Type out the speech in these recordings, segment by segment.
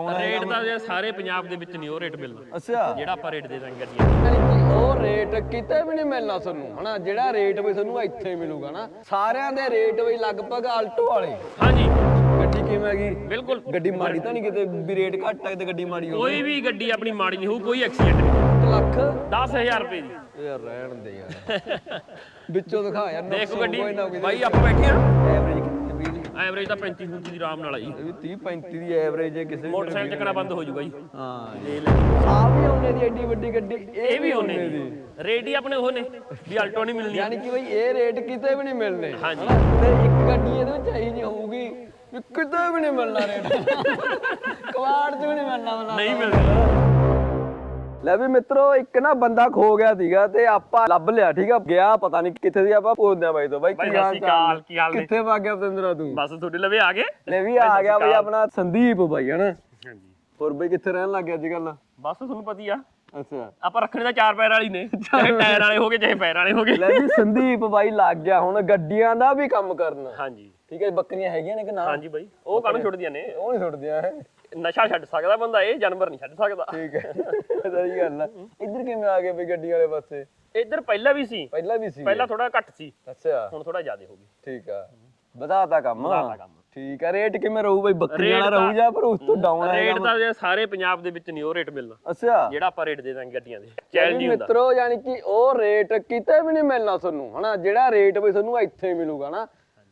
Rate ਤਾਂ ਜੇ ਸਾਰੇ ਪੰਜਾਬ ਦੇ ਵਿੱਚ ਨਹੀਂ ਉਹ ਰੇਟ ਮਿਲਦਾ। ਅੱਛਾ। ਜਿਹੜਾ ਆਪਾਂ ਰੇਟ ਦੇ ਦਾਂਗੇ ਗੱਡੀਆਂ ਦੇ। ਉਹ ਰੇਟ ਕਿਤੇ ਵੀ ਨਹੀਂ ਮਿਲਣਾ ਤੁਹਾਨੂੰ ਹਨਾ? ਜਿਹੜਾ ਰੇਟ ਵੀ ਤੁਹਾਨੂੰ ਇੱਥੇ ਮਿਲੂਗਾ ਨਾ ਸਾਰਿਆਂ ਦੇ ਰੇਟ ਵੀ ਲਗਭਗ ਆਲਟੋ ਵਾਲੇ। ਹਾਂਜੀ। ਗੱਡੀ ਕਿਵੇਂ ਹੈਗੀ? ਬਿਲਕੁਲ। ਗੱਡੀ ਮਾੜੀ ਤਾਂ ਨਹੀਂ ਕਿਤੇ ਵੀ ਰੇਟ ਘੱਟ ਹੈ ਤੇ ਗੱਡੀ ਮਾੜੀ ਹੋਵੇ। ਕੋਈ ਵੀ ਗੱਡੀ ਆਪਣੀ ਮਾੜੀ ਨਹੀਂ ਹੋਊ ਕੋਈ ਐਕਸੀਡੈਂਟ ਨਹੀਂ। ਲੱਖ? 10000 ਰੁਪਏ ਦੀ। ਯਾਰ ਰਹਿਣ ਦੇ ਯਾਰ। ਵਿੱਚੋਂ ਦਿਖਾ ਯਾਰ ਦੇਖੋ ਗੱਡੀ ਕੋਈ ਨਾ ਕੋਈ ਬਾਈ ਆਪਾਂ ਬੈਠੇ ਆ ਐਵਰੇਜ ਤਾਂ 35 ਫੁੱਟ ਦੀ ਆਰਾਮ ਨਾਲ ਆ ਜੀ। ਇਹ ਵੀ 30 35 ਦੀ ਐਵਰੇਜ ਹੈ ਕਿਸੇ ਵੀ ਮੋਟਰਸਾਈਕਲ ਚੱਕਣਾ ਬੰਦ ਹੋ ਜਾਊਗਾ ਜੀ। ਹਾਂ। ਲੈ ਲੈ ਆ ਵੀ ਉਹਨੇ ਦੀ ਐਡੀ ਵੱਡੀ ਗੱਡੀ ਇਹ ਵੀ ਉਹਨੇ ਦੀ। ਰੇਟ ਹੀ ਆਪਣੇ ਉਹ ਨੇ ਵੀ ਅਲਟੋ ਨਹੀਂ ਮਿਲਣੀ। ਯਾਨੀ ਕਿ ਬਈ ਇਹ ਰੇਟ ਕਿਤੇ ਵੀ ਨਹੀਂ ਮਿਲਨੇ ਹਾਂਜੀ। ਤੇ ਇੱਕ ਗੱਡੀ ਇਹਦੇ ਵਿੱਚ ਆਈ ਨਹੀਂ ਹੋਊਗੀ ਵੀ ਕਿਤੇ ਵੀ ਨਹੀਂ ਮਿਲਣਾ ਰੇਟ। ਕਵਾੜ 'ਚ ਵੀ ਨਹੀਂ ਮਿਲਣਾ ਨਹੀਂ ਮਿਲਣੀ। ਲੈ ਵੀ ਮਿੱਤਰੋ ਇੱਕ ਨਾ ਬੰਦਾ ਖੋ ਗਿਆ ਸੀਗਾ ਤੇ ਆਪਾਂ ਲੱਭ ਲਿਆ ਠੀਕ ਆ? ਗਿਆ ਪਤਾ ਨਹੀਂ ਕਿੱਥੇ ਸੀ ਆਪਾਂ ਪੁੱਛਦੇ ਆ ਬਾਈ ਤੋਂ। ਬਾਈ ਕੀ ਹਾਲ ਕੀ ਹਾਲ ਨੇ? ਕਿੱਥੇ ਵਗ ਗਿਆ ਪਤੰਦਰਾ ਤੂੰ? ਬਸ ਤੁਹਾਡੇ ਲਵੇ ਆ ਗਏ? ਲੈ ਵੀ ਆ ਗਿਆ ਬਈ ਆਪਣਾ ਸੰਦੀਪ ਬਾਈ ਹਨਾ? ਹਾਂਜੀ। ਹੋਰ ਬਈ ਕਿੱਥੇ ਰਹਿਣ ਲੱਗ ਗਿਆ ਅੱਜ ਕੱਲ ਬਸ ਤੁਹਾਨੂੰ ਪਤੀ ਆ। ਅੱਛਾ। ਆਪਾਂ ਰੱਖਣੇ ਤਾਂ ਚਾਰ ਪੈਰ ਵਾਲੀ ਨੇ ਚਾਹੇ ਟਾਇਰ ਵਾਲੇ ਹੋਗੇ ਚਾਹੇ ਪੈਰ ਵਾਲੇ ਹੋਗੇ। ਲੈ ਵੀ ਸੰਦੀਪ ਬਾਈ ਲੱਗ ਗਿਆ ਹੁਣ ਗੱਡੀਆਂ ਦਾ ਵੀ ਕੰਮ ਕਰਨਾ। ਹਾਂਜੀ। ਠੀਕ ਹੈ ਬੱਕਰੀਆਂ ਹੈਗੀਆਂ ਨੇ ਕਿ ਨਾ? ਹਾਂਜੀ ਬਾਈ ਉਹ ਕਾਹਨੂੰ ਛੁੱਟਦੀਆਂ ਨੇ? ਉਹ ਨਹੀਂ ਛੁੱਟਦੀਆਂ। ਹੈ ਨਸ਼ਾ ਛੱਡ ਸਕਦਾ ਬੰਦਾ ਇਹ ਜਾਨਵਰ ਨਹੀਂ ਛੱਡ ਸਕਦਾ। ਠੀਕ ਹੈ। ਸਹੀ ਗੱਲ ਆ। ਇੱਧਰ ਕਿਵੇਂ ਆ ਗਏ ਬਈ ਗੱਡੀ ਵਾਲੇ ਪਾਸੇ? ਇੱਧਰ ਪਹਿਲਾਂ ਵੀ ਸੀ। ਪਹਿਲਾਂ ਵੀ ਸੀ। ਪਹਿਲਾਂ ਥੋੜਾ ਘੱਟ ਸੀ। ਅੱਛਾ। ਹੁਣ ਥੋੜਾ ਜ਼ਿਆਦਾ ਹੋ ਗਈ। ਠੀਕ ਆ। ਵਧਾਤਾ ਕੰਮ। ਵਧਾਤਾ ਕੰਮ। ਠੀਕ ਆ। ਰੇਟ ਕਿਵੇਂ ਰਹੂ ਬਈ? ਬੱਕਰੀ ਰੇਟ ਵਾਲਾ ਰਹੂ ਤਾਂ- ਜਾਂ ਪਰ ਉਸ ਤੋਂ ਡਾਊਨ ਰੇਟ ਆਏਗਾ ਤਾਂ ਜੇ ਸਾਰੇ ਪੰਜਾਬ ਦੇ ਵਿੱਚ ਨਹੀਂ ਉਹ ਰੇਟ ਮਿਲਣਾ। ਅੱਛਾ। ਜਿਹੜਾ ਆਪਾਂ ਰੇਟ ਦੇ ਦਾਂਗੇ ਗੱਡੀਆਂ ਦੇ। ਚੈਲੰਜ ਹੀ ਹੁੰਦਾ। ਮਿੱਤਰੋ ਯਾਨੀ ਕਿ ਉਹ ਰੇਟ ਕਿਤੇ ਵੀ ਨਹੀਂ ਮਿਲਣਾ ਤੁਹਾਨੂੰ ਹਨਾ? ਜਿਹੜਾ ਰੇਟ ਵੀ ਤੁਹਾਨੂੰ ਇੱਥੇ ਮਿਲੂਗਾ ਨਾ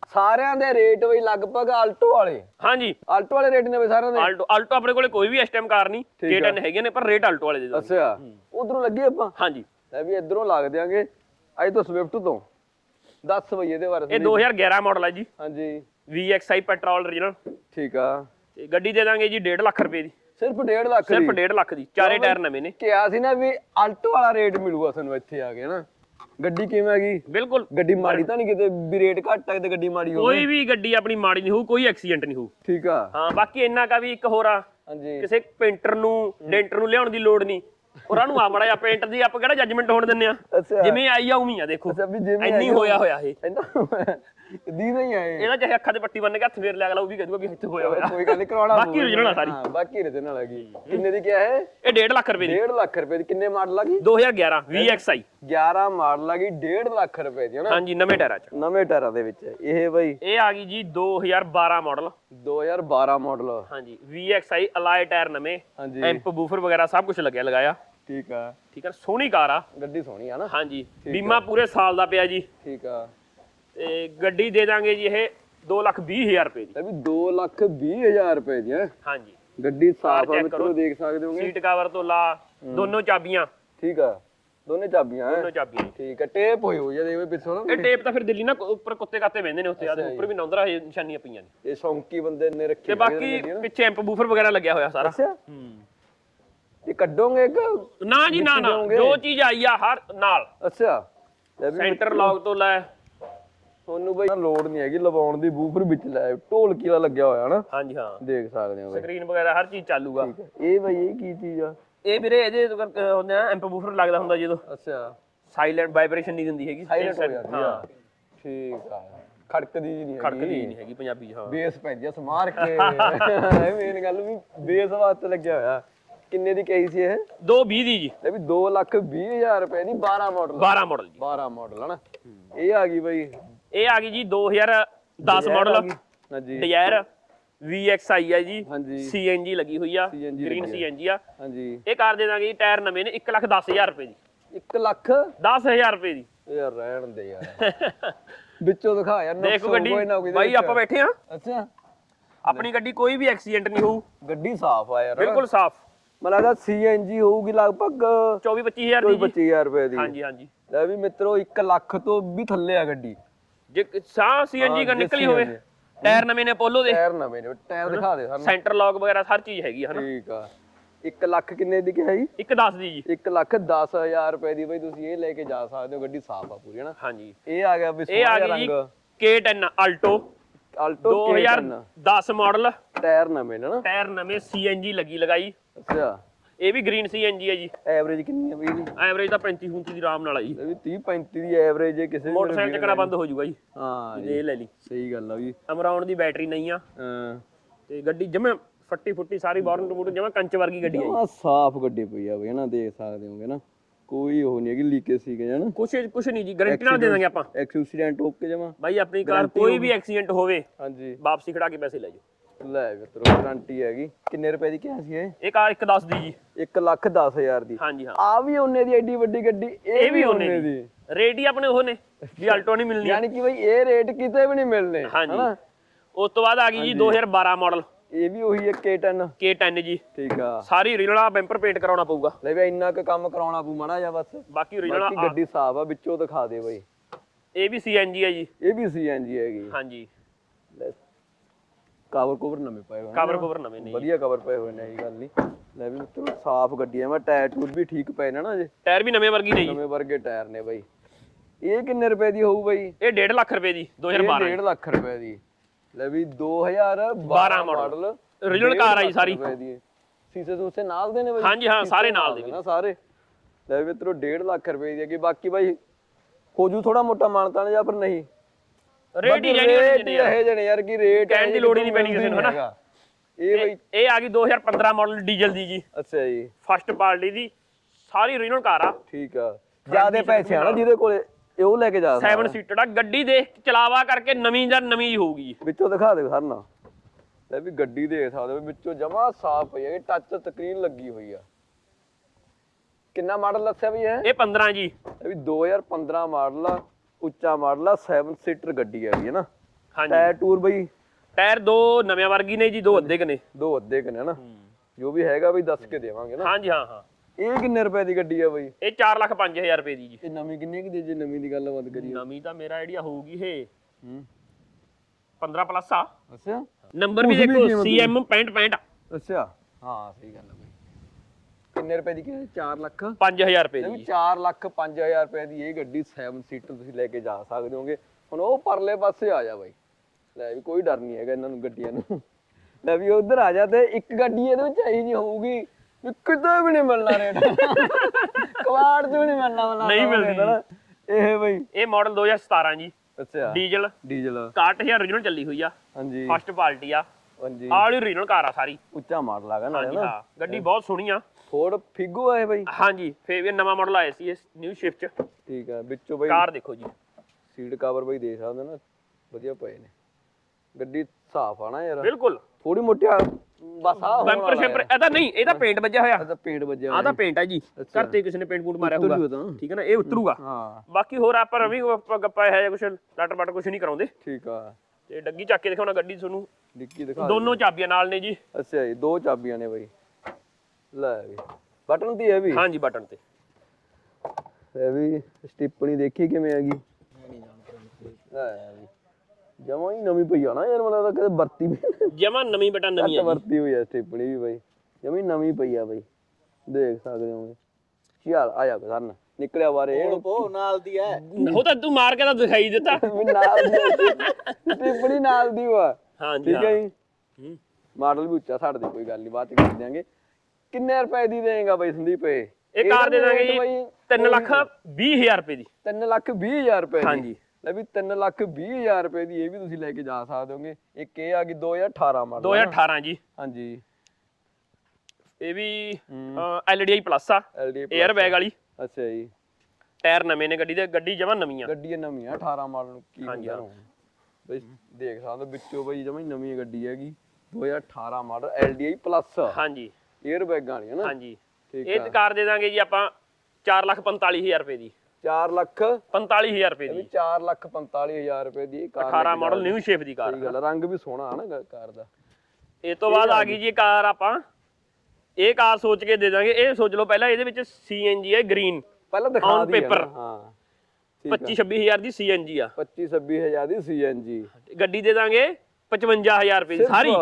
ਸਾਰਿਆਂ ਦੇ ਰੇਟ ਵੀ ਲਗਭਗ ਆਲਟੋ ਵਾਲੇ। ਹਾਂਜੀ। ਆਲਟੋ ਵਾਲੇ ਰੇਟ ਨੇ ਬਈ ਸਾਰਿਆਂ ਦੇ। ਆਲਟੋ ਆਲਟੋ ਆਪਣੇ ਕੋਲੇ ਕੋਈ ਵੀ ਇਸ ਟਾਈਮ ਕਾਰ ਨਹੀਂ। K10 ਹੈਗੇ ਨੇ ਪਰ ਰੇਟ ਆਲਟੋ ਵਾਲੇ ਦੇ ਅੱਛਾ। ਉਧਰੋਂ ਲੱਗੇ ਆਪਾਂ? ਹਾਂਜੀ। ਲੈ ਵੀ ਇਧਰੋਂ ਲੱਗ ਦਿਆਂਗੇ। ਅੱਜ ਤੋਂ ਸਵਿਫਟ ਤੋਂ। ਦੱਸ ਬਈ ਇਹਦੇ ਬਾਰੇ ਇਹ 2011 ਮਾਡਲ ਹੈ ਜੀ। ਹਾਂਜੀ। VXI ਪੈਟਰੋਲ origignal ਠੀਕ ਆ। ਤੇ ਗੱਡੀ ਦੇ ਦਾਂਗੇ ਜੀ 1.5 ਲੱਖ ਰੁਪਏ ਦੀ। ਸਿਰਫ 1.5 ਲੱਖ ਦੀ? ਸਿਰਫ 1.5 ਲੱਖ ਦੀ। ਚਾਰੇ ਟਾਇਰ ਨਵੇਂ ਨੇ। ਕਿਹਾ ਸੀ ਨਾ ਵੀ ਆਲਟੋ ਵਾਲਾ ਰੇਟ ਮਿਲੂਗਾ ਤੁਹਾਨੂੰ ਇੱਥੇ ਆ ਕੇ ਨਾ ਗੱਡੀ ਕਿਵੇਂ ਹੈਗੀ? ਬਿਲਕੁਲ। ਗੱਡੀ ਮਾੜੀ ਤਾਂ ਨਹੀਂ ਕਿਤੇ ਵੀ ਰੇਟ ਘੱਟ ਹੈ ਤੇ ਗੱਡੀ ਮਾੜੀ ਹੋਵੇ। ਕੋਈ ਵੀ ਗੱਡੀ ਆਪਣੀ ਮਾੜੀ ਨਹੀਂ ਹੋਊ ਕੋਈ ਐਕਸੀਡੈਂਟ ਨਹੀਂ ਹੋਊ। ਠੀਕ ਆ। ਹਾਂ ਬਾਕੀ ਇੰਨਾ ਕਾ ਵੀ ਇੱਕ ਹੋਰ ਆ। ਹਾਂਜੀ। ਕਿਸੇ ਪੇਂਟਰ ਨੂੰ ਡੈਂਟਰ ਨੂੰ ਲਿਆਉਣ ਦੀ ਲੋੜ ਨਹੀਂ। ਉਹਨਾਂ ਨੂੰ ਆ ਮੜਾ ਜਾਂ ਪੇਂਟਰ ਦੀ ਆਪਾਂ ਕਿਹੜਾ ਜੱਜਮੈਂਟ ਹੋਣ ਦਿੰਨੇ ਆ ਜਿਵੇਂ ਆਈ ਆ ਉਵੇਂ ਆ ਦੇਖੋ। ਅੱਛਾ ਵੀ ਜਿਵੇਂ ਇੰਨੀ। ਹੋਇਆ ਹੋਇਆ ਇਹ। ਇੰਨਾ ਦੀ ਨਹੀਂ ਆਏ। ਇਹਦਾ ਚਾਹੇ ਅੱਖਾਂ ਤੇ ਪੱਟੀ ਬੰਨ ਕੇ ਹੱਥ ਫੇਰ ਲਿਆ ਅਗਲਾ ਉਹ ਵੀ ਕਹਦੂਗਾ ਵੀ ਇੱਥੇ ਹੋਇਆ ਹੋਇਆ। ਕੋਈ ਗੱਲ ਨਹੀਂ ਕਰਾਉਣਾ ਬਾਕੀ original ਆ ਸਾਰੀ। ਹਾਂ ਬਾਕੀ original ਹੈਗੀ ਕਿੰਨੇ ਦੀ ਕਿਹਾ ਹੈ? ਇਹ 1.5 ਲੱਖ ਰੁਪਏ ਦੀ। 1.5 ਲੱਖ ਰੁਪਏ ਦੀ। ਕਿੰਨੇ ਮਾਡਲ ਆ ਗਈ? 2011 VXI 11 ਮਾਡਲ ਆ ਗਈ 1.5 ਲੱਖ ਰੁਪਏ ਦੀ ਹਨਾ? ਹਾਂਜੀ ਨਵੇਂ ਟਾਇਰਾਂ ਚ। ਨਵੇਂ ਟਾਇਰਾਂ ਦੇ ਵਿੱਚ। ਇਹ ਬਈ ਇਹ ਆ ਗਈ ਜੀ 2012 ਮਾਡਲ। 2012 ਮਾਡਲ। ਹਾਂਜੀ VXI ਅਲਾਈ ਟਾਇਰ ਨਵੇਂ। ਹਾਂਜੀ। ਐਂਪ ਬੂਫਰ ਵਗੈਰਾ ਸਭ ਕੁਝ ਲੱਗਿਆ ਲਗਾਇਆ। ਠੀਕ ਆ। ਠੀਕ ਹੈ ਸੋਹਣੀ ਕਾਰ ਆ। ਗੱਡੀ ਸੋਹਣੀ ਆ ਨਾ। ਹਾਂਜੀ ਬੀਮਾ ਪੂਰੇ ਸਾਲ ਦਾ ਪਿਆ ਜੀ। ਠੀਕ ਆ। ਤੇ ਗੱਡੀ ਦੇ ਦਾਂਗੇ ਜੀ ਇਹ 2 ਲੱਖ 20 ਹਜ਼ਾਰ ਰੁਪਏ ਦੀ। ਇਹ ਵੀ 2 ਲੱਖ 20 ਹਜ਼ਾਰ ਰੁਪਏ ਦੀ ਹੈ। ਹਾਂਜੀ। ਗੱਡੀ ਸਾਫ਼ ਆ check ਮਿੱਤਰੋ। ਦੇਖ ਸਕਦੇ ਹੋਗੇ। ਸੀਟ ਕਵਰ ਤੋਂ ਲਾ ਦੋਨੋਂ ਚਾਬੀਆਂ। ਠੀਕ ਆ ਦੋਨੇ ਚਾਬੀਆਂ ਹੈ। ਦੋਨੋਂ ਚਾਬੀਆਂ। ਠੀਕ ਆ ਟੇਪ ਹੋਈ ਹੋਈ ਆ ਦੇਖੋ ਪਿੱਛੋਂ ਨਾ ਇਹ ਟੇਪ ਤਾਂ ਫਿਰ ਦਿੱਲੀ ਨਾ ਉੱਪਰ ਕੁੱਤੇ ਕਾਤੇ ਬਹਿੰਦੇ ਨੇ ਉੱਤੇ ਆ ਉੱਪਰ ਵੀ ਨੌਂਦਰਾ ਇਹ ਨਿਸ਼ਾਨੀਆਂ ਪਈਆਂ ਨੇ। ਇਹ ਸ਼ੌਂਕੀ ਬੰਦੇ ਨੇ ਰੱਖੀ ਤੇ ਬਾਕੀ ਪਿੱਛੇ ਐਂਪ ਬੂਫਰ ਵਗੈਰਾ ਲੱਗਿਆ ਹੋਇਆ ਸਾਰਾ। ਅੱਛਾ। ਹੂੰ। ਇਹ ਕੱਢੋਗੇ ਕਿ ਨਾ ਜੀ ਨਾ ਨਾ? ਜੋ ਚੀਜ਼ ਆਈ ਆ ਹਰ ਨਾਲ। ਅੱਛਾ। ਲੈ ਸੈਂਟਰ ਲੌਕ ਤੋਂ ਲੈ ਤੁਹਾਨੂੰ ਬਈ ਲੋਡ ਨਹੀਂ ਹੈਗੀ ਲਵਾਉਣ ਦੀ ਬੂਫਰ ਵਿੱਚ ਲੈ ਢੋਲਕੀ ਵਾਲਾ ਲੱਗਿਆ ਹੋਇਆ ਨਾ। ਹਾਂਜੀ ਹਾਂ। ਦੇਖ ਸਕਦੇ ਹੋ ਬਈ। ਸਕਰੀਨ ਵਗੈਰਾ ਹਰ ਚੀਜ਼ ਚਾਲੂਗਾ। ਇਹ ਬਈ ਇਹ ਕੀ ਚੀਜ਼ ਆ? ਇਹ ਵੀਰੇ ਇਹਦੇ ਹੁੰਦੇ ਆ ਐਂਪ ਬੂਫਰ ਲੱਗਦਾ ਹੁੰਦਾ ਜਦੋਂ। ਅੱਛਾ। ਸਾਇਲੈਂਟ ਵਾਈਬ੍ਰੇਸ਼ਨ ਨਹੀਂ ਦਿੰਦੀ ਹੈਗੀ। ਸਾਈਲੈਂਟ ਹੋ ਜਾਂਦੀ ਹਾਂ। ਆ ਠੀਕ ਆ। ਖੜਕਦੀ ਜੀ ਨਹੀਂ ਹੈਗੀ। ਖੜਕਦੀ ਨਹੀਂ ਹੈਗੀ ਪੰਜਾਬੀ ਹਾਂ। ਬੇਸ ਪੈਂਦੀ ਆ ਸਮਾਰ ਕੇ। ਇਹ ਮੇਨ ਗੱਲ ਵੀ ਬੇਸ ਵਾਸਤੇ ਲੱਗਿਆ ਹੋਇਆ। ਕਿੰਨੇ ਦੀ ਕਹੀ ਸੀ ਇਹ? 220 ਦੀ ਜੀ। ਲੈ ਵੀ 2 ਲੱਖ 20 ਹਜ਼ਾਰ ਰੁਪਏ ਦੀ 12 ਮਾਡਲ 12 ਮਾਡਲ ਜੀ। 12 ਮਾਡਲ ਹਨਾ ਇਹ ਆ ਗਈ ਬਈ ਇਹ ਆ ਗਈ ਜੀ 2010 ਮਾਡਲ ਹਾਂਜੀ। ਡਿਜ਼ਾਇਰ VXI ਹੈ ਜੀ। CNG ਲੱਗੀ ਹੋਈ ਆ। ਗ੍ਰੀਨ CNG ਆ। ਹਾਂਜੀ। ਇਹ ਕਾਰ ਦੇ ਦਾਂਗੇ ਜੀ ਟਾਇਰ ਨਵੇਂ ਨੇ 1 ਲੱਖ 10000 ਰੁਪਏ ਦੀ 1 ਲੱਖ? 10000 ਰੁਪਏ ਦੀ ਯਾਰ ਰਹਿਣ ਦੇ ਯਾਰ। ਵਿੱਚੋਂ ਦਿਖਾ ਯਾਰ ਦੇਖੋ ਗੱਡੀ। ਬਾਈ। ਆਪਾਂ ਬੈਠੇ ਆ ਅੱਛਾ। ਆਪਣੀ ਗੱਡੀ ਕੋਈ ਵੀ ਐਕਸੀਡੈਂਟ ਨਹੀਂ ਹੋਊ। ਗੱਡੀ ਸਾਫ਼ ਆ ਯਾਰ। ਬਿਲਕੁਲ ਸਾਫ਼। ਮੈਨੂੰ ਲੱਗਦਾ ਸੀਐਨਜੀ ਹੋਊਗੀ ਲਗਭਗ 24 25000 ਕੋਈ ਦੀ ਜੀ। 25000 ਰੁਪਏ ਦੀ। ਹਾਂਜੀ ਹਾਂਜੀ। ਲੈ ਵੀ ਮਿੱਤਰੋ 1 ਲੱਖ ਤੋਂ ਵੀ ਥੱਲੇ ਆ ਗੱਡੀ। ਜੇ ਸਾਹ CNG ਕਾ ਜੇ ਨਿਕਲੀ ਹੋਵੇ। ਟਾਇਰ ਨਵੇਂ ਨੇ ਪੋਲੋ ਦੇ। ਟਾਇਰ ਨਵੇਂ ਨੇ ਟਾਇਰ ਦਿਖਾ ਦੇ ਸਾਨੂੰ। ਸੈਂਟਰ ਲੌਕ ਵਗੈਰਾ ਹਰ ਚੀਜ਼ ਹੈਗੀ ਹਨਾ? ਠੀਕ ਆ। 1 ਲੱਖ ਕਿੰਨੇ ਦੀ ਕਿਹਾ ਜੀ ਇੱਕ 10 ਦੀ ਜੀ। 1 ਲੱਖ 10000 ਰੁਪਏ ਦੀ। ਬਈ ਤੁਸੀਂ ਇਹ ਲੈ ਕੇ ਜਾ ਸਕਦੇ ਹੋ ਗੱਡੀ ਸਾਫ਼ ਆ ਪੂਰੀ ਹਨਾ? ਹਾਂਜੀ। ਇਹ ਆ ਗਿਆ ਵੀ ਇਹ ਆ ਸੋਹਣਾ ਰੰਗ। K10 Alto Alto 2010 model. Tyre ਨਵੇਂ ਨੇ ਨਾ ਟਾਇਰ ਨਵੇਂ CNG ਲੱਗੀ ਲਗਾਈ। ਅੱਛਾ। ਇਹ ਵੀ ਗ੍ਰੀਨ CNG ਹੈ ਜੀ। ਐਵਰੇਜ ਕਿੰਨੀ ਆ ਬਈ ਇਹਦੀ? ਐਵਰੇਜ ਤਾਂ 35 35 ਦੀ ਆਰਾਮ ਨਾਲ ਆ ਜੀ। ਇਹ ਵੀ 30 35 ਦੀ ਐਵਰੇਜ ਹੈ ਕਿਸੇ ਮੋਟਰਸਾਈਕਲ ਚੱਕਣਾ ਬੰਦ ਹੋ ਜਾਊਗਾ ਜੀ। ਹਾਂ ਜੀ। ਇਹ ਲੈ ਲਈ। ਸਹੀ ਗੱਲ ਆ ਵੀ ਅਮਰਾਉਣ ਦੀ ਬੈਟਰੀ ਨਹੀਂ ਆ। ਹਾਂ। ਤੇ ਗੱਡੀ ਜਮੇ ਫੱਟੀ ਫੁੱਟੀ ਸਾਰੀ ਬਾਰਨ ਟੂਟ ਜਮਾ ਕੰਚ ਵਰਗੀ ਗੱਡੀ ਆ ਸਾਫ਼ ਗੱਡੀ ਪਈ ਆ ਬਈ ਹਨਾ ਦੇਖ ਸਕਦੇ ਹੋਗੇ ਨਾ। ਕੋਈ ਉਹ ਨਹੀਂ ਹੈਗੀ ਲੀਕੇਜ ਸੀ ਕਿ ਹਨਾ ਕੁਛ ਕੁਛ ਨਹੀਂ ਜੀ ਗਾਰੰਟੀ ਨਾਲ ਦੇ ਦਾਂਗੇ ਆਪਾਂ। ਐਕਸੀਡੈਂਟ ਓਕੇ ਜਮਾ। ਬਾਈ ਆਪਣੀ ਕਾਰ ਕੋਈ ਵੀ ਐਕਸੀਡੈਂਟ ਹੋਵੇ ਹਾਂਜੀ। ਵਾਪਸੀ ਖੜਾ ਕੇ ਪੈਸੇ ਲੈ ਜਾਓ। ਲੈ ਮਿੱਤਰੋ ਗਾਰੰਟੀ ਹੈਗੀ। ਕਿੰਨੇ ਰੁਪਏ ਦੀ ਕਿਹਾ ਸੀ ਇਹ? ਇਹ ਕਾਰ ਇੱਕ ਦੱਸ ਦੀ ਜੀ। 1 ਲੱਖ 10 ਹਜ਼ਾਰ ਦੀ। ਹਾਂਜੀ ਹਾਂ। ਆ ਵੀ ਉਹਨੇ ਦੀ ਐਡੀ ਵੱਡੀ ਗੱਡੀ ਇਹ ਵੀ ਉਹਨੇ ਦੀ। ਰੇਟ ਹੀ ਆਪਣੇ ਉਹ ਨੇ ਵੀ ਅਲਟੋ ਨਹੀਂ ਮਿਲਣੀ। ਯਾਨੀ ਕਿ ਬਈ ਇਹ ਰੇਟ ਕਿਤੇ ਵੀ ਨਹੀਂ ਮਿਲਨੇ ਹਾਂਜੀ। ਉਸ ਤੋਂ ਬਾਅਦ ਆ ਗਈ ਜੀ 2012 ਮਾਡਲ ਇਹ ਵੀ ਉਹੀ ਹੈ K10 K10 ਜੀ। ਠੀਕ ਆ। ਸਾਰੀ ਓਰੀਜਨਲ ਬੈਂਪਰ ਪੇਂਟ ਕਰਾਉਣਾ ਪਊਗਾ। ਲੈ ਵੀ ਇੰਨਾ ਕੁ ਕੰਮ ਕਰਾਉਣਾ ਪਊ ਮਾੜਾ ਜਿਹਾ ਬਸ। ਬਾਕੀ ਬਾਕੀ ਗੱਡੀ ਸਾਫ਼ ਆ ਵਿੱਚੋਂ ਦਿਖਾ ਦੇ ਬਈ। ਇਹ ਵੀ CNG ਹੈ ਜੀ। ਇਹ ਵੀ ਸੀਐਨਜੀ ਹੈਗੀ। ਹਾਂਜੀ। ਕਵਰ ਕਵਰ ਨਵੇਂ ਪਏ ਹੋਏ ਨੇ ਕਵਰ ਕਵਰ ਨਵੇਂ ਨੇ। ਵਧੀਆ ਕਵਰ ਪਏ ਹੋਏ ਨੇ ਇਹ ਗੱਲ ਨਹੀਂ ਲੈ ਵੀ ਮਿੱਤਰੋ ਸਾਫ਼ ਗੱਡੀ ਆ। ਮੈਂ ਟਾਇਰ ਟੂਰ ਵੀ ਠੀਕ ਪਏ ਨੇ ਨਾ ਜੇ ਟਾਇਰ ਵੀ ਨਵੇਂ ਵਰਗੀ ਨੇ ਜੀ। ਨਵੇਂ ਵਰਗੇ ਟਾਇਰ ਨੇ ਬਈ। ਇਹ ਕਿੰਨੇ ਰੁਪਏ ਦੀ ਹੋਊ ਬਈ? ਇਹ 1.5 ਲੱਖ ਰੁਪਏ ਦੀ ਇਹ 2012 1.5 ਲੱਖ ਰੁਪਏ ਦੀ। ਲੈ ਵੀ 2012 12 ਮਾਡਲ Original ਕਾਰ ਆ ਜੀ ਸਾਰੀ। ਸੀਸੇ ਸੂਸੇ ਨਾਲ ਦੇ ਨੇ ਬਈ? ਹਾਂਜੀ ਹਾਂ ਸਾਰੇ ਨਾਲ ਦੇ ਨੇ ਨਾ। ਸਾਰੇ। ਲੈ ਵੀ ਮਿੱਤਰੋ 1.5 ਲੱਖ ਰੁਪਏ ਦੀ ਹੈਗੀ। ਬਾਕੀ ਬਾਈ ਹੋ ਜੂ ਥੋੜਾ ਮੋਟਾ ਮਾਨਤਾਨ ਜਾਂ ਪਰ ਨਹੀਂ। ਰੇਟ ਹੀ ਰਹਿਣੀ ਹੋਣੀ ਹੀ ਇਹ ਜਣੇ ਯਾਰ ਕੀ ਰੇਟ ਕਹਿਣ ਦੀ ਲੋੜ ਹੀ ਨਹੀਂ ਪੈਣੀ ਕਿਸੇ ਨੂੰ, ਹਨਾ? ਇਹ ਬਈ ਇਹ ਆ ਗਈ 2015 ਮਾਡਲ ਡੀਜ਼ਲ ਦੀ ਜੀ। ਅੱਛਾ ਜੀ। ਫਸਟ ਪਾਰਟੀ ਦੀ ਸਾਰੀ ਓਰੀਜਨਲ ਕਾਰ ਆ। ਠੀਕ ਆ। ਜਿਆਦੇ ਪੈਸੇ ਆ ਨਾ ਜਿਹਦੇ ਕੋਲੇ ਇਹ ਉਹ ਲੈ ਕੇ ਜਾ ਸਕਦਾ। 7 ਸੀਟਡ ਆ ਗੱਡੀ ਦੇਖ ਚਲਾਵਾ ਕਰਕੇ ਨਵੀਂ ਜਾਂ ਨਵੀਂ ਹੀ ਹੋਊਗੀ। ਵਿੱਚੋਂ ਦਿਖਾ ਦੇ ਸਰ ਨਾ। ਲੈ ਵੀ ਗੱਡੀ ਦੇਖ ਸਕਦੇ ਹੋ ਵਿੱਚੋਂ ਜਮਾ ਸਾਫ਼ ਪਈ ਹੈ ਟੱਚ ਸਕਰੀਨ ਲੱਗੀ ਹੋਈ ਆ। ਕਿੰਨਾ ਮਾਡਲ ਦੱਸਿਆ ਵੀ ਹੈ ਇਹ 15 ਜੀ। ਇਹ ਵੀ 2015 ਮਾਡਲ ਆ। ਉੱਚਾ ਮਾਡਲ ਆ 7 ਸੀਟਰ ਗੱਡੀ ਹੈਗੀ ਹੈ ਨਾ। ਹਾਂਜੀ। ਟਾਇਰ ਟੂਰ ਬਈ। ਟਾਇਰ ਦੋ ਨਵੇਂ ਵਰਗੀ ਨੇ ਜੀ ਦੋ ਅੱਧੇ ਕਨੇ ਦੋ ਅੱਧੇ ਕਨੇ ਨਾ ਜੋ ਵੀ ਹੈਗਾ ਬਈ ਦੱਸ ਕੇ ਦੇਵਾਂਗੇ ਨਾ। ਹਾਂਜੀ ਹਾਂ ਹਾਂ। ਇਹ ਕਿੰਨੇ ਰੁਪਏ ਦੀ ਗੱਡੀ ਆ ਬਈ? ਇਹ 4 ਲੱਖ 5000 ਰੁਪਏ ਦੀ ਜੀ। ਇਹ ਨਵੀਂ ਕਿੰਨੇ ਕੀ ਦੇ ਜੇ ਨਵੀਂ ਦੀ ਗੱਲਬਾਤ ਕਰੀਏ। ਨਵੀਂ ਤਾਂ ਮੇਰਾ ਆਈਡੀਆ ਹੋਊਗੀ ਇਹ। ਹੂੰ। 15 ਪਲੱਸ ਆ। ਅੱਛਾ। ਨੰਬਰ ਵੀ ਦੇਖੋ ਕੀਮਤ ਵੀ। CM 65 65 ਅੱਛਾ। ਹਾਂ ਸਹੀ ਗੱਲ ਕਿੰਨੇ ਰੁਪਏ ਦੀ ਕਿਹਾ? 4 ਲੱਖ? 5000 ਰੁਪਏ ਦੀ। ਵੀ ਜੀ। 4 ਲੱਖ 5000 ਰੁਪਏ ਦੀ ਇਹ ਗੱਡੀ 7 ਸੀਟਰ ਤੁਸੀਂ ਲੈ ਕੇ ਜਾ ਸਕਦੇ ਹੋਗੇ। ਹੁਣ ਉਹ ਪਰਲੇ ਪਾਸੇ ਆ ਜਾ ਬਾਈ। ਲੈ ਵੀ ਕੋਈ ਡਰ ਨਹੀਂ ਹੈਗਾ ਇਹਨਾਂ ਨੂੰ ਗੱਡੀਆਂ ਨੂੰ। ਲੈ ਵੀ ਉਧਰ ਆ ਜਾ ਤੇ ਇੱਕ ਗੱਡੀ ਇਹਦੇ ਵਿੱਚ ਆਈ ਨਹੀਂ ਹੋਊਗੀ ਵੀ ਕਿਤੇ ਵੀ ਨਹੀਂ ਮਿਲਣਾ ਰੇਟ। ਕਵਾੜ ਵੀ ਨਹੀਂ ਮਿਲਣਾ ਮਿਲਣਾ ਨਹੀਂ ਮਿਲਦੀ। ਇਹ ਬਈ। ਇਹ ਮਾਡਲ 2017 ਜੀ। ਅੱਛਾ। ਡੀਜ਼ਲ ਡੀਜ਼ਲ 61000 ਓਰੀਜਨਲ ਚੱਲੀ ਹੋਈ ਆ। ਹਾਂਜੀ। ਫਸਟ ਪਾਰਟੀ ਆ। ਹਾਂਜੀ। ਆਲ ਓਰੀਜਨਲ ਕਾਰ ਆ ਸਾਰੀ। ਉੱਚਾ ਮਾਡਲ ਆਗਾ ਨਾਲੇ ਨਾ ਹਾਂ। ਗੱਡੀ ਬਹੁਤ ਸੋਹਣੀ ਆ। ਫੋਰਡ ਫਿਗੋ ਆ ਇਹ ਬਈ? ਹਾਂਜੀ ਫੇਰ ਇਹ ਨਵਾਂ ਮਾਡਲ ਆਇਆ ਸੀ ਇਸ ਨਿਊ ਸ਼ਿਫਟ ਚ। ਠੀਕ ਆ ਵਿੱਚੋਂ ਬਈ ਕਾਰ ਦੇਖੋ ਜੀ। ਸੀਟ ਕਵਰ ਬਈ ਦੇਖ ਸਕਦੇ ਨਾ ਵਧੀਆ ਪਏ ਨੇ। ਗੱਡੀ ਸਾਫ਼ ਆ ਨਾ ਯਾਰ। ਬਿਲਕੁਲ। ਥੋੜੀ ਮੋਟੀ ਆ- ਬਸ ਆ ਬੈਂਪਰ ਸ਼ੈਂਪਰ ਇਹਦਾ ਨਹੀਂ ਇਹਦਾ ਪੇਂਟ ਵੱਜਿਆ ਹੋਇਆ। ਤਾਂ ਪੇਂਟ ਵੱਜਿਆ ਆਹ ਤਾਂ ਪੇਂਟ ਹੈ ਜੀ। ਘਰ ਤੇ ਕਿਸੇ ਨੇ ਪੇਂਟ ਪੂਟ ਮਾਰਿਆ ਹੋਊਗਾ। ਠੀਕ ਹੈ ਨਾ ਇਹ ਉਤਰੂਗਾ। ਹਾਂ। ਬਾਕੀ ਹੋਰ ਆਪਾਂ ਰਵੀ ਆਪਾਂ ਗੱਪਾ ਹੈ ਜਾਂ ਕੁਛ ਲੱਟ ਬੱਟ ਕੁਛ ਨਹੀਂ ਕਰਾਉਂਦੇ। ਠੀਕ ਆ। ਤੇ ਡੱਗੀ ਚੱਕ ਕੇ ਦਿਖਾਉਣਾ ਗੱਡੀ ਤੁਹਾਨੂੰ। ਡਿੱਕੀ ਦਿਖਾ ਦੋਨੋਂ ਚਾਬੀਆਂ ਨਾਲ ਨੇ ਜੀ। ਅੱਛਾ ਜੀ ਦੋ ਚਾਬੀਆਂ ਨੇ ਬਈ। ਲੈ ਵੀ। ਬਟਨ ਦੀ ਹੈ ਵੀ। ਹਾਂਜੀ ਬਟਨ ਤੇ। ਇਹ ਵੀ ਸਟਿੱਪਣੀ ਦੇਖੀ ਕਿਵੇਂ ਹੈਗੀ? ਲੈ ਵੀ। ਜਮਾਂ ਹੀ ਨਵੀਂ ਪਈ ਆ ਨਾ ਯਾਰ ਮੈਨੂੰ ਤਾਂ ਕਦੇ ਵਰਤੀ ਵੀ ਜਮਾ ਨਵੀਂ ਬਟਨ ਨਵੀਂ ਆ ਵਰਤੀ ਹੋਈ ਆ ਸਟਿੱਪਣੀ ਵੀ ਬਈ। ਜਮੀ ਨਵੀਂ ਪਈ ਆ ਬਈ। ਦੇਖ ਸਕਦੇ ਹੋਗੇ। ਚੱਲ ਆ ਜਾ ਕਰਨ ਨਿਕਲਿਆ ਬਾਰੇ ਉਹ ਨਾਲ ਦੀ ਐ। ਉਹ ਤਾਂ ਤੂੰ ਮਾਰ ਕੇ ਤਾਂ ਦਿਖਾਈ ਦਿੱਤਾ। ਨਾਲ ਦੀ ਸਟਿੱਪਣੀ ਨਾਲ ਦੀ ਵਾ। ਹਾਂਜੀ ਠੀਕ ਹੈ ਜੀ। ਮਾਡਲ ਵੀ ਉੱਚਾ ਛੱਡ ਦੇ ਕੋਈ ਗੱਲ ਨਹੀਂ ਬਾਅਦ ਚ ਕਰ ਦਿਆਂਗੇ। ਕਿੰਨੇ ਰੁਪਏ ਦੀ ਦੇਗਾ ਬਈ ਸੰਦੀਪ ਇਹ? ਇਹ ਕਾਰ ਦੇ ਦਾਂਗੇ ਜੀ 3 ਲੱਖ 20000 ਰੁਪਏ ਦੀ। 3 ਲੱਖ 20 ਹਜ਼ਾਰ ਰੁਪਏ ਦੀ। ਹਾਂਜੀ। ਲੈ ਵੀ 3 ਲੱਖ 20 ਹਜ਼ਾਰ ਰੁਪਏ ਦੀ ਇਹ ਵੀ ਤੁਸੀਂ ਲੈ ਕੇ ਜਾ ਸਕਦੇ ਹੋਗੇ। ਇੱਕ ਇਹ ਆ ਗਈ 2018 ਮਾਡਲ 2018 ਜੀ। ਹਾਂਜੀ। ਇਹ ਵੀ ਐਲਡੀਆਈ ਪਲੱਸ ਆ 에ਅਰ ਬੈਗ ਵਾਲੀ। ਅੱਛਾ ਜੀ। ਟਾਇਰ ਨਵੇਂ ਨੇ ਗੱਡੀ ਦੇ ਗੱਡੀ ਜਮਾ ਨਵੀਂ ਆ ਗੱਡੀ ਨਵੀਂ ਆ 18 ਮਾਡਲ ਨੂੰ ਕੀ ਹਾਂਜੀ, ਹੁੰਦਾ ਬਈ ਦੇਖ ਸਕਦੇ ਵਿੱਚੋਂ ਬਈ ਜਮਾਂ ਨਵੀਂ ਗੱਡੀ ਹੈਗੀ। 2018 ਮਾਡਲ LDI ਪਲੱਸ ਹਾਂਜੀ। 에ਅਰ ਬੈਗਾਂ ਵਾਲੀ ਹੈ ਨਾ? ਹਾਂਜੀ। ਠੀਕ ਇਹ ਆ। ਕਾਰ ਦੇ ਦਾਂਗੇ ਜੀ ਆਪਾਂ 445000 ਰੁਪਏ ਦੀ। 4 ਲੱਖ? 45000 ਰੁਪਏ ਇਹ ਦੀ। 4 ਲੱਖ 45000 ਰੁਪਏ ਦੀ ਇਹ ਕਾਰ 18 ਮਾਡਲ ਨਿਊ ਸ਼ੇਪ ਦੀ ਕਾਰ ਸਹੀ ਗੱਲ ਰੰਗ ਵੀ ਸੋਹਣਾ ਆ ਨਾ ਕਾਰ ਦਾ। ਇਹ ਤੋਂ ਬਾਅਦ ਆ ਗਈ ਜੀ ਇਹ ਕਾਰ ਆਪਾਂ। ਇਹ ਕਾਰ ਸੋਚ ਕੇ ਦੇ ਦਾਂਗੇ। ਇਹ ਸੋਚ ਲਓ ਪਹਿਲਾਂ ਇਹਦੇ ਵਿੱਚ ਸੀਐਨਜੀ ਹੈ ਗ੍ਰੀਨ ਪਹਿਲਾਂ ਦਿਖਾ ਦੀ paper। ਹਾਂ। 25 26000 ਦੀ ਸੀਐਨਜੀ ਆ। 25 26000 ਦੀ CNG ਗੱਡੀ ਦੇ ਦਾਂਗੇ 55000 ਰੁਪਏ ਦੀ। ਸਾਰੀ।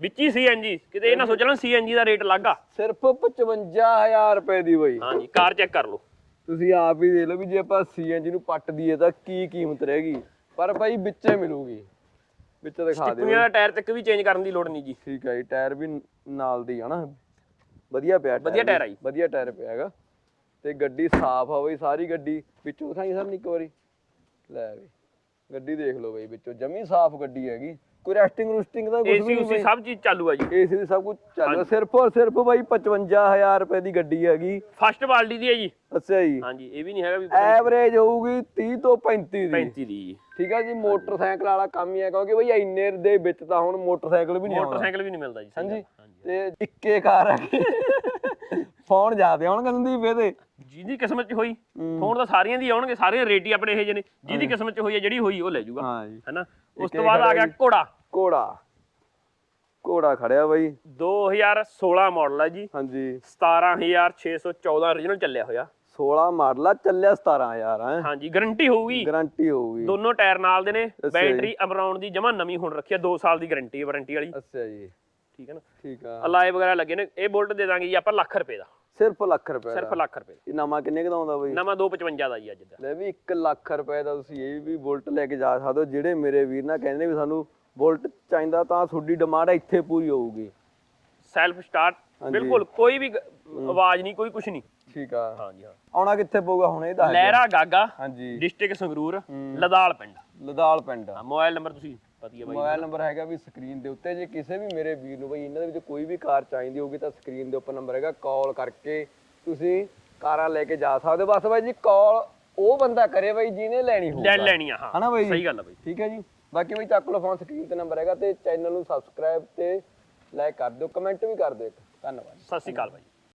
ਵਿੱਚ ਹੀ ਸੀਐਨਜੀ ਕਿਤੇ ਇਹ ਨਾ ਸੋਚ ਲੈਣ ਸੀਐਨਜੀ ਦਾ ਰੇਟ ਲੱਗਾ ਸਿਰਫ 55000 ਰੁਪਏ ਦੀ ਬਈ। ਹਾਂਜੀ ਕਾਰ ਚੈੱਕ ਕਰ ਲਓ। ਤੁਸੀਂ ਆਪ ਹੀ ਦੇਖ ਲਓ ਵੀ ਜੇ ਆਪਾਂ CNG ਨੂੰ ਪੱਟ ਦਈਏ ਤਾਂ ਕੀ ਕੀਮਤ ਰਹੇਗੀ। ਪਰ ਭਾਈ ਵਿੱਚੇ ਮਿਲੂਗੀ। ਵਿੱਚ ਦਿਖਾ ਦਿਓ। ਟਿੱਪਣੀਆਂ ਦਾ ਟਾਇਰ ਤੱਕ ਵੀ ਚੇਂਜ ਕਰਨ ਦੀ ਲੋੜ ਨਹੀਂ ਜੀ। ਠੀਕ ਹੈ ਜੀ ਟਾਇਰ ਵੀ ਨਾਲ ਦੀ ਆ ਨਾ। ਵਧੀਆ ਪਿਆ ਵਧੀਆ। ਟਾਇਰ ਆ ਜੀ। ਵਧੀਆ ਟਾਇਰ ਪਿਆ ਹੈਗਾ। ਤੇ ਗੱਡੀ ਸਾਫ਼ ਆ ਬਈ ਸਾਰੀ ਗੱਡੀ। ਵਿੱਚੋਂ ਦਿਖਾਈ ਸਰ ਇੱਕ ਵਾਰੀ। ਲੈ ਬਈ ਗੱਡੀ ਦੇਖ ਲਓ ਬਈ ਵਿੱਚੋਂ। ਜਮੀ ਸਾਫ਼ ਗੱਡੀ ਹੈਗੀ। ਕੋਈ ਰੈਸਟਿੰਗ ਰੂਸਟਿੰਗ ਦਾ ਕੁਝ ਵੀ ਨਹੀਂ ਸਭ ਚੀਜ਼ ਚਾਲੂ ਆ ਜੀ। ਏਸੀ ਦੀ ਸਭ ਕੁਝ ਚੱਲ ਰਿਹਾ ਸਿਰਫ ਔਰ ਸਿਰਫ ਬਾਈ 55000 ਰੁਪਏ ਦੀ ਗੱਡੀ ਹੈਗੀ। ਫਸਟ ਬਾਲਟੀ ਦੀ ਹੈ ਜੀ। ਅੱਛਾ ਜੀ। ਹਾਂਜੀ ਇਹ ਵੀ ਨਹੀਂ ਹੈਗਾ ਵੀ ਐਵਰੇਜ ਹੋਊਗੀ 30 ਤੋਂ 35 ਦੀ। 35 ਦੀ ਜੀ। ਠੀਕ ਹੈ ਜੀ ਮੋਟਰਸਾਈਕਲ ਵਾਲਾ ਕੰਮ ਹੀ ਹੈ ਕਿਉਂਕਿ ਬਈ ਇੰਨੇ ਦੇ ਵਿੱਚ ਤਾਂ ਹੁਣ ਮੋਟਰਸਾਈਕਲ ਵੀ ਨਹੀਂ ਮੋਟਰਸਾਈਕਲ ਵੀ ਨਹੀਂ ਮਿਲਦਾ ਜੀ ਸਹੀ ਹਾਂਜੀ। ਗੱਲ। ਹਾਂਜੀ। ਤੇ ਇੱਕੇ ਕਾਰ ਹੈ ਫੋਨ ਜ਼ਿਆਦੇ ਆਉਣਗੇ ਸੰਦੀਪ ਇਹਦੇ। ਜਿਹਦੀ ਕਿਸਮਤ 'ਚ ਹੋਈ। ਫੋਨ ਤਾਂ ਸਾਰੀਆਂ ਦੀ ਆਉਣਗੇ ਸਾਰੇ ਰੇਟ ਹੀ ਆਪਣੇ ਇਹ ਜਿਹੇ ਨੇ। ਜਿਹਦੀ ਕਿਸਮਤ 'ਚ ਹੋਈ ਹੈ ਜਿਹੜੀ ਹੋਈ ਉਹ ਲੈ ਜਾਊਗਾ। ਹਾਂ ਜੀ। ਹੈਨਾ? ਉਸ ਤੋਂ ਬਾਅਦ ਆ ਗਿਆ। ਘੋੜਾ। ਘੋੜਾ। ਘੋੜਾ ਖੜਿਆ ਬਾਈ। 2016 ਮਾਡਲ ਹੈ ਜੀ। ਹਾਂਜੀ। 17614 origignal ਚੱਲਿਆ ਹੋਇਆ। 16 ਮਾਡਲ ਆ ਚੱਲਿਆ 17000 ਹੈ। ਹਾਂਜੀ ਗਾਰੰਟੀ ਹੋਊਗੀ। ਗਾਰੰਟੀ ਹੋਊਗੀ। ਦੋਨੋਂ ਟਾਇਰ ਨਾਲ ਦੇ ਨੇ। ਬੈਟਰੀ ਅਮਰਾਉਣ ਦੀ ਜਮਾ ਨਵੀਂ ਹੁਣ ਰੱਖੀ ਆ 2 ਸਾਲ ਦੀ ਗਾਰੰਟੀ ਹੈ ਵਾਰੰਟੀ ਵਾਲੀ। ਅੱਛਾ ਜੀ। ਠੀਕ ਹੈ ਨਾ? ਠੀਕ ਆ। ਅਲਾਏ ਵਗੈਰਾ ਲੱਗੇ ਨੇ ਇਹ ਬੁਲਟ ਦੇ ਦਾਂਗੇ ਜੀ ਆਪਾਂ ਲੱਖ ਰੁਪਏ ਦਾ। ਸਿਰਫ ਲੱਖ ਰੁਪਏ ਸਿਰਫ ਲੱਖ ਰੁਪਏ ਦਾ। ਇਹ ਨਵਾਂ ਕਿੰਨੇ ਕੁ ਦਾ ਆਉਂਦਾ ਬਾਈ? ਨਵਾਂ 255 ਦਾ ਜੀ ਅੱਜ ਦਾ। ਲੈ ਵੀ 1 ਲੱਖ ਰੁਪਏ ਦਾ ਤੁਸੀਂ ਇਹ ਵੀ ਬੁਲਟ ਲੈ ਕੇ ਜਾ ਸਕਦੇ ਹੋ। ਜਿਹੜੇ ਮੇਰੇ ਵੀਰ ਨਾ ਕਹਿੰਦੇ ਨੇ ਵੀ ਸਾਨੂੰ ਬੁਲਟ ਚਾਹੀਦਾ ਤਾਂ ਤੁਹਾਡੀ ਡਿਮਾਂਡ ਇੱਥੇ ਪੂਰੀ ਹੋਊਗੀ। ਸੈਲਫ ਸਟਾਰਟ ਹਾਂਜੀ। ਬਿਲਕੁਲ ਕੋਈ ਵੀ ਗ- ਆਵਾਜ਼ ਨਹੀਂ ਕੋਈ ਕੁਝ ਨਹੀਂ। ਠੀਕ ਆ। ਹਾਂਜੀ ਹਾਂ। ਆਉਣਾ ਕਿੱਥੇ ਪਊਗਾ ਹੁਣ ਇਹ ਦੱਸ ਦਿਓ। ਲਹਿਰਾ ਗਾਗਾ ਹਾਂਜੀ। ਡਿਸਟ੍ਰਿਕਟ ਸੰਗਰੂਰ ਹੂੰ। ਲਦਾਲ ਪਿੰਡ। ਲਦਾਲ ਪਿੰਡ। ਮੋਬਾਈਲ ਨੰਬਰ ਤੁਸੀਂ ਪਤੀ ਹੈ ਬਾਈ ਮੋਬਾਈਲ ਨੰਬਰ ਹੈਗਾ ਵੀ ਸਕਰੀਨ ਦੇ ਉੱਤੇ ਜੇ ਕਿਸੇ ਵੀ ਮੇਰੇ ਵੀਰ ਨੂੰ ਬਈ ਇਹਨਾਂ ਦੇ ਵਿੱਚ ਕੋਈ ਵੀ ਕਾਰ ਚਾਹੀਦੀ ਹੋਊਗੀ ਤਾਂ ਸਕਰੀਨ ਦੇ ਉੱਪਰ ਨੰਬਰ ਹੈਗਾ ਕਾਲ ਕਰਕੇ ਤੁਸੀਂ ਕਾਰਾਂ ਲੈ ਕੇ ਜਾ ਸਕਦੇ ਹੋ। ਬਸ ਬਾਈ ਜੀ ਕਾਲ ਉਹ ਬੰਦਾ ਕਰੇ ਬਾਈ ਜਿਹਨੇ ਲੈਣੀ ਹੋਊ। ਲੈ ਲੈਣੀ ਆ ਹਾਂ। ਹਨਾ ਬਾਈ ਜੀ? ਸਹੀ ਗੱਲ ਆ ਬਾਈ। ਠੀਕ ਹੈ ਜੀ। ਬਾਕੀ ਬਈ ਚੱਕ ਲਓ ਫੋਨ ਸਕਰੀਨ ਤੇ ਨੰਬਰ ਹੈਗਾ ਤੇ ਚੈਨਲ ਨੂੰ ਸਬਸਕ੍ਰਾਈਬ ਤੇ ਲਾਈਕ ਕਰ ਦਿਓ ਕਮੈਂਟ ਵੀ ਕਰ ਦਿਓ ਇੱਕ। ਧੰਨਵਾਦ ਸਤਿ ਸ਼੍ਰੀ ਅਕਾਲ ਬਾਈ।